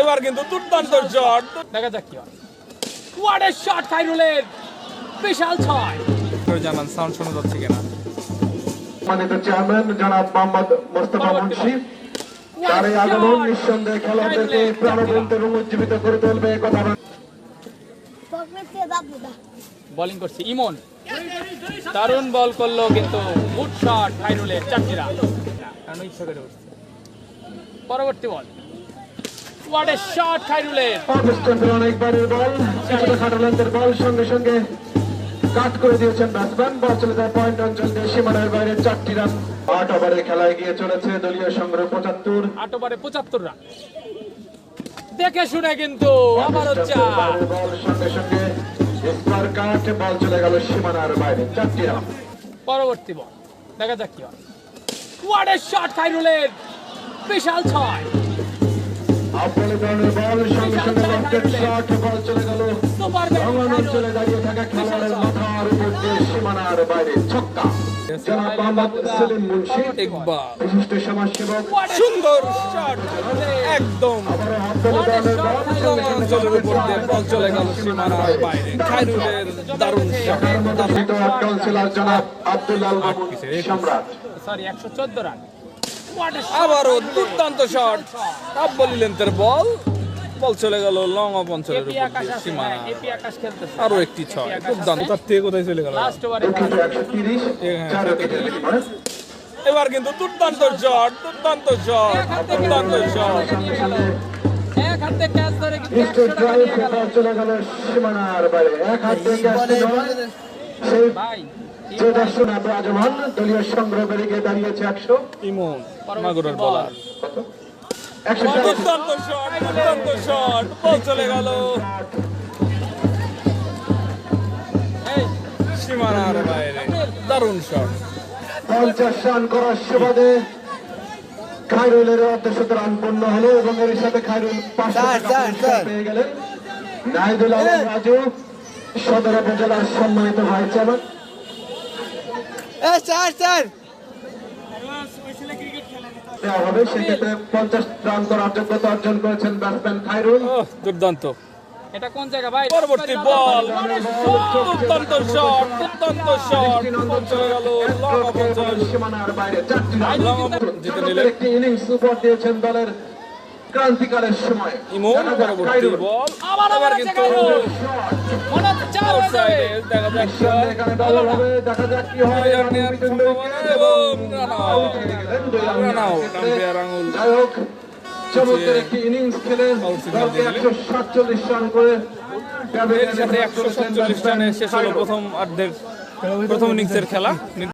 এবার কিন্তু দুর্দান্ত শট দেখা যাক কি হয়। হোয়াট এ শট খাইরুলের বিশাল ছয়। জানান সাউন্ড শোনা যাচ্ছে কিনা? সম্মানিত চেয়ারম্যান জনাব মোহাম্মদ মোস্তফা মুন্সি তার এই আগমন নিঃসন্দেহে খেলোয়াড়দেরকে প্রাণবন্ত এবং উজ্জীবিত করে তুলবে কথা আমরা পকেটে বাবু দা বোলিং করছে ইমন। দারুণ বল করল কিন্তু গুড শট খাইরুলের চারটি রান কারণ ইচ্ছা করে উঠছে? পরবর্তী বল। হোয়াট এ শট খাইরুলের অনেকবারের বল কিছুটা খাটালেন্দের বল সঙ্গে সঙ্গে কাট করে দিয়েছেন ব্যাটসম্যান। বল চলে যায় পয়েন্ট অঞ্চল দিয়ে সীমানার বাইরে চারটি রান। আট ওভারে খেলায় গিয়ে চলেছে দলীয় সংগ্রহ পঁচাত্তর। আট ওভারে পঁচাত্তর রান। দেখে শুনে কিন্তু আবারও চার বল সঙ্গে সঙ্গে কাট বল চলে গেল সীমানার বাইরে চারটি রান। পরবর্তী বল। দেখা যাক কি হয়। হোয়াট এ শট খাইরুলের বিশাল ছয়। সুন্দর একদম। অঞ্চলের উপর দিয়ে বল চলে গেল সীমানার বাইরে। খাইরুলের দারুণ কাউন্সিলর জনাব সম্রাট। সরি একশো চোদ্দ রান! আবারও দুর্দান্ত শট আব্বালি লেন্থের বল। বল চলে গেল লং অফ অঞ্চলের সীমানা খেলতেছে। আরও একটি ছয়। দুর্দান্ত তার থেকে কোথায় চলে গেল? এবার কিন্তু দুর্দান্ত জট দুর্দান্ত জট দুর্দান্ত শট এক হাতে ক্যাচ ধরে কিন্তু নিশ্চয় একশো টাকা ড্রাইভ নিয়ে গেল। বল চলে গেল সীমানার বাইরে। এক হাত যে দর্শন আবে আজমান দলীয় সংগ্রহ বেড়ে গিয়ে দাঁড়িয়েছে একশো। ইমন মাগুরের বল। বলার। কত? একশো সাতাশ। দুর্দান্ত শট দুর্দান্ত শট বল চলে গেল। সীমানার বাইরে। দারুণ শট। পঞ্চাশ রান করার সুবাদে খায়রুলের অর্ধশত রান পূর্ণ হলো এবং এর সাথে পেয়ে গেলেন। নাহিদুল আলম রাজু সদর উপজেলার সম্মানিত ভাই চেয়ারম্যান। দেওয়া হবে সেক্ষেত্রে পঞ্চাশ রান করার যোগ্যতা অর্জন করেছেন ব্যাটসম্যান খায়রুল। দুর্দান্ত। এটা কোন জায়গা ভাই? পরবর্তী বল। দুর্দান্ত শট দুর্দান্ত শট। চলে গেল লং অফ সীমানার বাইরে চারটি রান। জিতে নিলেন। একটি ইনিংস উপহার দিয়েছেন দলের ক্রান্তিকালের সময়। ইমন পরবর্তী বল। আবার আবার আবার কিন্তু মনে চার হয়ে যাবে। দেখা যাক কি নিঃসন্দেহে হয়। এখানে double হবে, দেখা যাক কি হয়। নয় সম্ভাবনা এবং রান আউট। Out হয়ে গেলেন, দুই রান। রান আউট, ক্ষেত্রে। আম্পায়ার আঙুল যাই হোক, চমৎকার একটি ইনিংস খেলে দলকে একশো সাতচল্লিশ রান করে একশো সাতচল্লিশ রানে শেষ হলো প্রথম অর্ধের প্রথম ইনিংসের খেলা।